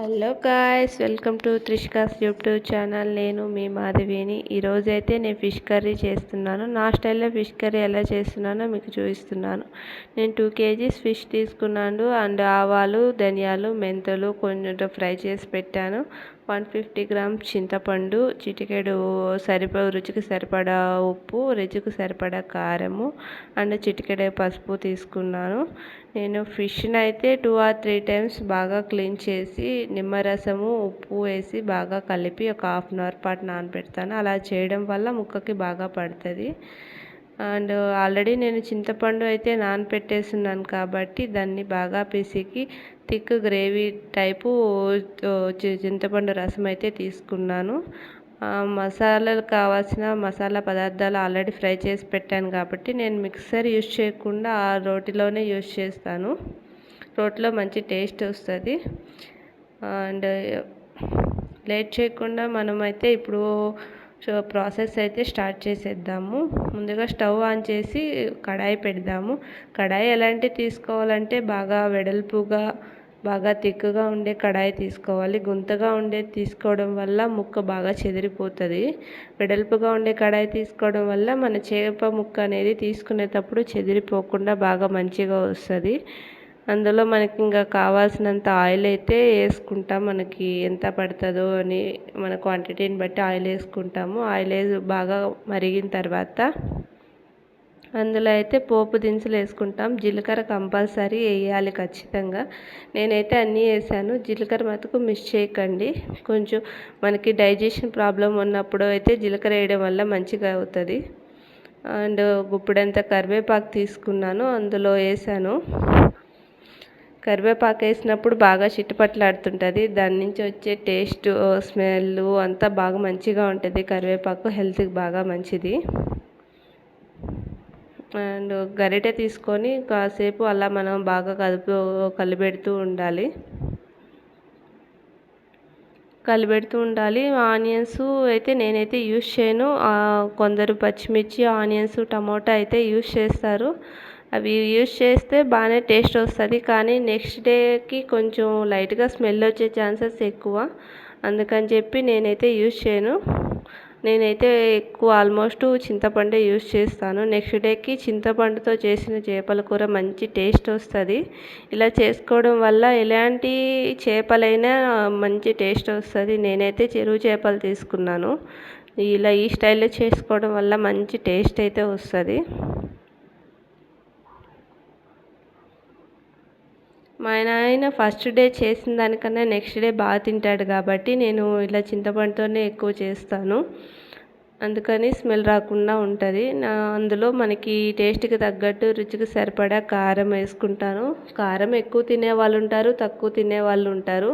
Hello guys welcome to త్రిష్కాస్ YouTube channel. నేను మీ మాధవిని. ఈరోజైతే నేను ఫిష్ కర్రీ చేస్తున్నాను. నా స్టైల్లో ఫిష్ కర్రీ ఎలా చేస్తున్నానో మీకు చూపిస్తున్నాను. నేను టూ కేజీస్ ఫిష్ తీసుకున్నాను. అండ్ ఆవాలు ధనియాలు మెంతులు కొంచెం ఫ్రై చేసి పెట్టాను. వన్ ఫిఫ్టీ గ్రామ్స్ చింతపండు చిటికెడు సరిపడ రుచికి సరిపడా ఉప్పు రుచికి సరిపడా కారము అండ్ చిటికెడు పసుపు తీసుకున్నాను. నేను ఫిష్ని అయితే టూ ఆర్ త్రీ టైమ్స్ బాగా క్లీన్ చేసి నిమ్మరసము ఉప్పు వేసి బాగా కలిపి ఒక హాఫ్ అన్ అవర్ పాటు నానబెడతాను. అలా చేయడం వల్ల ముక్కకి బాగా పడుతుంది. అండ్ ఆల్రెడీ నేను చింతపండు అయితే నానపెట్టేస్తున్నాను కాబట్టి దాన్ని బాగా పిసికి థిక్ గ్రేవీ టైపు చింతపండు రసం అయితే తీసుకున్నాను. మసాలాలు కావాల్సిన మసాలా పదార్థాలు ఆల్రెడీ ఫ్రై చేసి పెట్టాను కాబట్టి నేను మిక్సర్ యూజ్ చేయకుండా ఆ రోటిలోనే యూస్ చేస్తాను. రోట్లో మంచి టేస్ట్ వస్తుంది. అండ్ లేట్ చేయకుండా మనమైతే ఇప్పుడు ప్రాసెస్ అయితే స్టార్ట్ చేసేద్దాము. ముందుగా స్టవ్ ఆన్ చేసి కడాయి పెడదాము. కడాయి ఎలాంటి తీసుకోవాలంటే బాగా వెడల్పుగా బాగా తిక్కుగా ఉండే కడాయి తీసుకోవాలి. గుంతగా ఉండేది తీసుకోవడం వల్ల ముక్క బాగా చెదిరిపోతుంది. వెడల్పుగా ఉండే కడాయి తీసుకోవడం వల్ల మన చేప ముక్క అనేది తీసుకునేటప్పుడు చెదిరిపోకుండా బాగా మంచిగా వస్తుంది. అందులో మనకి ఇంకా కావాల్సినంత ఆయిల్ అయితే వేసుకుంటాం. మనకి ఎంత పడుతుందో అని మన క్వాంటిటీని బట్టి ఆయిల్ వేసుకుంటాము. ఆయిల్ వేసి బాగా మరిగిన తర్వాత అందులో అయితే పోపు దినుసులు వేసుకుంటాం. జీలకర్ర కంపల్సరీ వేయాలి ఖచ్చితంగా. నేనైతే అన్నీ వేసాను. జీలకర్ర మటుకు మిస్ చేయకండి. కొంచెం మనకి డైజెషన్ ప్రాబ్లం ఉన్నప్పుడు అయితే జీలకర్ర వేయడం వల్ల మంచిగా అవుతుంది. అండ్ ఇప్పుడంతా కరివేపాకు తీసుకున్నాను. అందులో వేసాను. కరివేపాకు వేసినప్పుడు బాగా చిట్టుపట్లాడుతుంటుంది దాని నుంచి వచ్చే టేస్ట్ స్మెల్ అంతా బాగా మంచిగా ఉంటుంది. కరివేపాకు హెల్త్కి బాగా మంచిది. అండ్ గరిటె తీసుకొని కాసేపు అలా మనం బాగా కలుపు కలిపెడుతూ ఉండాలి. కలిపెడుతూ ఉండాలి. ఆనియన్స్ అయితే నేనైతే యూస్ చేయను. కొందరు పచ్చిమిర్చి ఆనియన్స్ టమోటా అయితే యూస్ చేస్తారు. అవి యూస్ చేస్తే బాగానే టేస్ట్ వస్తుంది. కానీ నెక్స్ట్ డేకి కొంచెం లైట్గా స్మెల్ వచ్చే ఛాన్సెస్ ఎక్కువ. అందుకని చెప్పి నేనైతే యూస్ చేయను. నేనైతే ఎక్కువ ఆల్మోస్ట్ చింతపండే యూస్ చేస్తాను. నెక్స్ట్ డేకి చింతపండుతో చేసిన చేపల కూర మంచి టేస్ట్ వస్తుంది. ఇలా చేసుకోవడం వల్ల ఎలాంటి చేపలైనా మంచి టేస్ట్ వస్తుంది. నేనైతే చెరువు చేపలు తీసుకున్నాను. ఇలా ఈ స్టైల్లో చేసుకోవడం వల్ల మంచి టేస్ట్ అయితే వస్తుంది. మా నాయన ఫస్ట్ డే చేసిన దానికన్నా నెక్స్ట్ డే బాగా తింటాడు కాబట్టి నేను ఇలా చింతపండుతోనే ఎక్కువ చేస్తాను. అందుకని స్మెల్ రాకుండా ఉంటుంది. నా అందులో మనకి టేస్ట్కి తగ్గట్టు రుచికి సరిపడా కారం వేసుకుంటాను. కారం ఎక్కువ తినే వాళ్ళు ఉంటారు తక్కువ తినే వాళ్ళు ఉంటారు.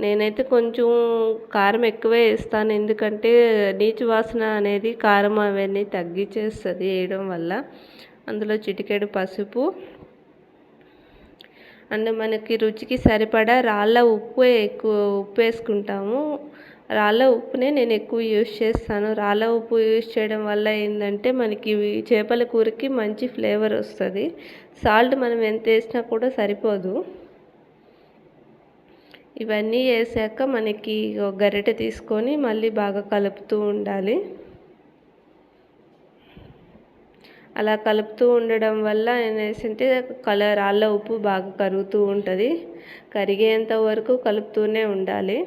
నేనైతే కొంచెం కారం ఎక్కువే వేస్తాను. ఎందుకంటే నీచు వాసన అనేది కారం అవన్నీ తగ్గించేస్తుంది వేయడం వల్ల. అందులో చిటికెడు పసుపు అండ్ మనకి రుచికి సరిపడా రాళ్ళ ఉప్పు ఎక్కువ ఉప్పు వేసుకుంటాము రాళ్ళ ఉప్పునే నేను ఎక్కువ యూస్ చేస్తాను. రాళ్ళ ఉప్పు యూస్ చేయడం వల్ల ఏంటంటే మనకి చేపల కూరకి మంచి ఫ్లేవర్ వస్తుంది. సాల్ట్ మనం ఎంత వేసినా కూడా సరిపోదు. ఇవన్నీ వేసాక మనకి గరిటె తీసుకొని మళ్ళీ బాగా కలుపుతూ ఉండాలి. అలా కలుపుతూ ఉండడం వల్ల ఏంటంటే కలర్ రాళ్ళ ఉప్పు బాగా కరుగుతూ ఉంటుంది. కరిగేంత వరకు కలుపుతూనే ఉండాలి.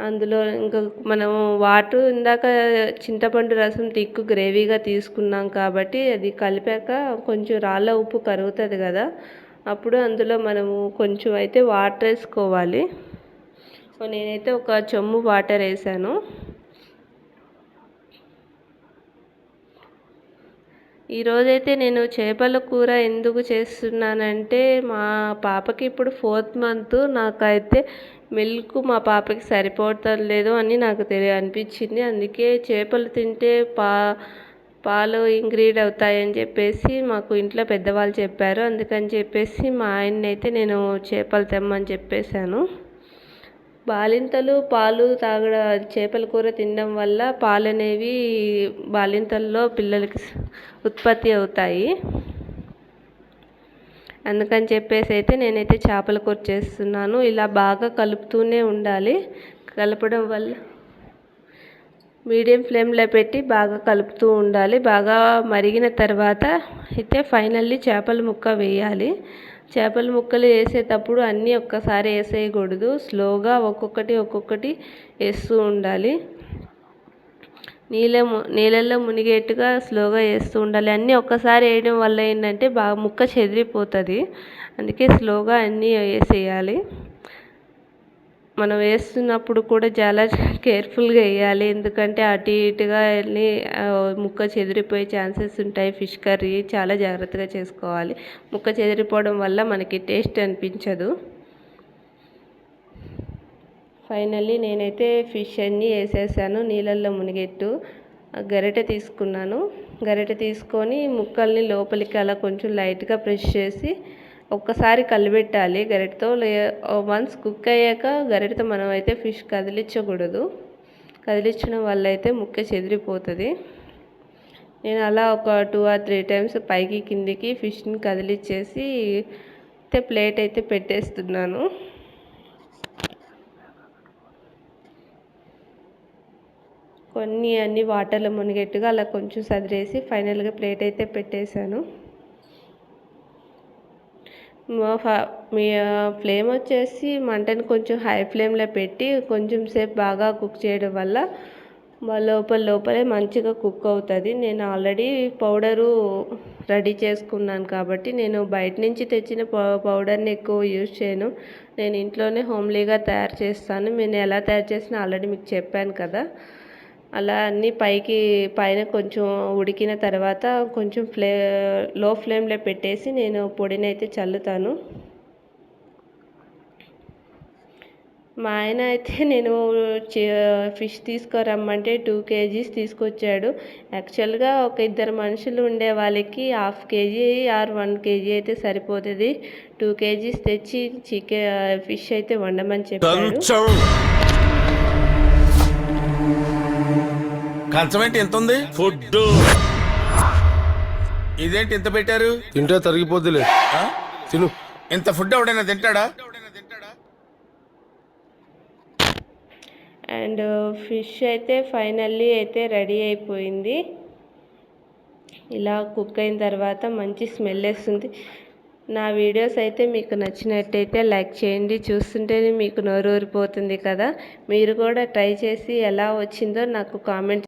అందులో ఇంకా మనం వాటర్ ఇందాక చింతపండు రసం తిక్కు గ్రేవీగా తీసుకున్నాం కాబట్టి అది కలిపాక కొంచెం రాళ్ళ ఉప్పు కరుగుతుంది కదా. అప్పుడు అందులో మనము కొంచెం అయితే వాటర్ వేసుకోవాలి. నేనైతే ఒక చెమ్ము వాటర్ వేసాను. ఈరోజైతే నేను చేపల కూర ఎందుకు చేస్తున్నానంటే మా పాపకి ఇప్పుడు ఫోర్త్ మంత్. నాకైతే మిల్క్ మా పాపకి సరిపోవటం లేదు అని నాకు తెలియ అనిపించింది. అందుకే చేపలు తింటే పా పాలు ఇంక్రీడ్ అవుతాయని చెప్పేసి మాకు ఇంట్లో పెద్దవాళ్ళు చెప్పారు. అందుకని చెప్పేసి మా ఆయన్ని అయితే నేను చేపలు తెమ్మని చెప్పేశాను. బాలింతలు పాలు తాగడం చేపల కూర తినడం వల్ల పాలు అనేవి బాలింతల్లో పిల్లలకి ఉత్పత్తి అవుతాయి. అందుకని చెప్పేసి అయితే నేనైతే చేపల కూర చేస్తున్నాను. ఇలా బాగా కలుపుతూనే ఉండాలి. కలపడం వల్ల మీడియం ఫ్లేమ్లో పెట్టి బాగా కలుపుతూ ఉండాలి. బాగా మరిగిన తర్వాత అయితే ఫైనల్లీ చేపల ముక్క వేయాలి. చేపల ముక్కలు వేసేటప్పుడు అన్నీ ఒక్కసారి వేసేయకూడదు. స్లోగా ఒక్కొక్కటి ఒక్కొక్కటి వేస్తూ ఉండాలి. నీళ్ళ నీళ్ళల్లో మునిగేట్టుగా స్లోగా వేస్తూ ఉండాలి. అన్నీ ఒక్కసారి వేయడం వల్ల ఏంటంటే బాగా ముక్క చెదిరిపోతుంది. అందుకే స్లోగా అన్నీ వేసేయాలి. మనం వేస్తున్నప్పుడు కూడా చాలా కేర్ఫుల్గా వేయాలి. ఎందుకంటే అటు ఇటుగా వెళ్ళి ముక్క చెదిరిపోయే ఛాన్సెస్ ఉంటాయి. ఫిష్ కర్రీ చాలా జాగ్రత్తగా చేసుకోవాలి. ముక్క చెదిరిపోవడం వల్ల మనకి టేస్ట్ అనిపించదు. ఫైనల్లీ నేనైతే ఫిష్ అన్నీ వేసేసాను. నీళ్ళల్లో మునిగెట్టు గరిటె తీసుకున్నాను. గరిటె తీసుకొని ముక్కల్ని లోపలికి అలా కొంచెం లైట్గా ప్రెస్ చేసి ఒక్కసారి కలిపెట్టాలి గరిటతో. లే వన్స్ కుక్ అయ్యాక గరిటతో మనం అయితే ఫిష్ కదిలించకూడదు. కదిలించడం వల్ల అయితే ముక్క చెదిరిపోతుంది. నేను అలా ఒక టూ ఆర్ త్రీ టైమ్స్ పైకి కిందికి ఫిష్ని కదిలిచ్చేసి అయితే ప్లేట్ అయితే పెట్టేస్తున్నాను. కొన్ని అన్ని వాటర్లో మునిగేట్టుగా అలా కొంచెం సదిరేసి ఫైనల్గా ప్లేట్ అయితే పెట్టేశాను. మీ ఫ్లేమ్ వచ్చేసి మంటని కొంచెం హై ఫ్లేమ్లో పెట్టి కొంచెం సేపు బాగా కుక్ చేయడం వల్ల లోపల లోపలే మంచిగా కుక్ అవుతుంది. నేను ఆల్రెడీ పౌడరు రెడీ చేసుకున్నాను కాబట్టి నేను బయట నుంచి తెచ్చిన పౌడర్ని ఎక్కువ యూజ్ చేయను. నేను ఇంట్లోనే హోమ్లీగా తయారు చేస్తాను. నేను ఎలా తయారు చేసినా ఆల్రెడీ మీకు చెప్పాను కదా. అలా అన్నీ పైకి పైన కొంచెం ఉడికిన తర్వాత కొంచెం ఫ్లే లో ఫ్లేమ్లో పెట్టేసి నేను పొడిని అయితే చల్లుతాను. మా ఆయన అయితే నేను ఫిష్ తీసుకురమ్మంటే టూ కేజీస్ తీసుకొచ్చాడు. యాక్చువల్గా ఒక ఇద్దరు మనుషులు ఉండే వాళ్ళకి half KG or one KG అయితే సరిపోతుంది. టూ కేజీస్ తెచ్చి చికెన్ ఫిష్ అయితే వండమని చెప్పాడు. కంచం ఏంటి ఎంత ఉంది ఫుడ్ ఇదేంటి ఇంత పెట్టారు? తింటే తరిగిపోద్దిలే? తిను. ఇంత ఫుడ్ ఎవడైనా తింటాడా? అండ్ ఫిష్ అయితే ఫైనల్లీ అయితే రెడీ అయిపోయింది. ఇలా కుక్ అయిన తర్వాత మంచి స్మెల్ వస్తుంది. నా వీడియోస్ అయితే మీకు నచ్చినట్టయితే లైక్ చేయండి. చూస్తుంటేనే మీకు నోరు ఊరిపోతుంది కదా. మీరు కూడా ట్రై చేసి ఎలా వచ్చిందో నాకు కామెంట్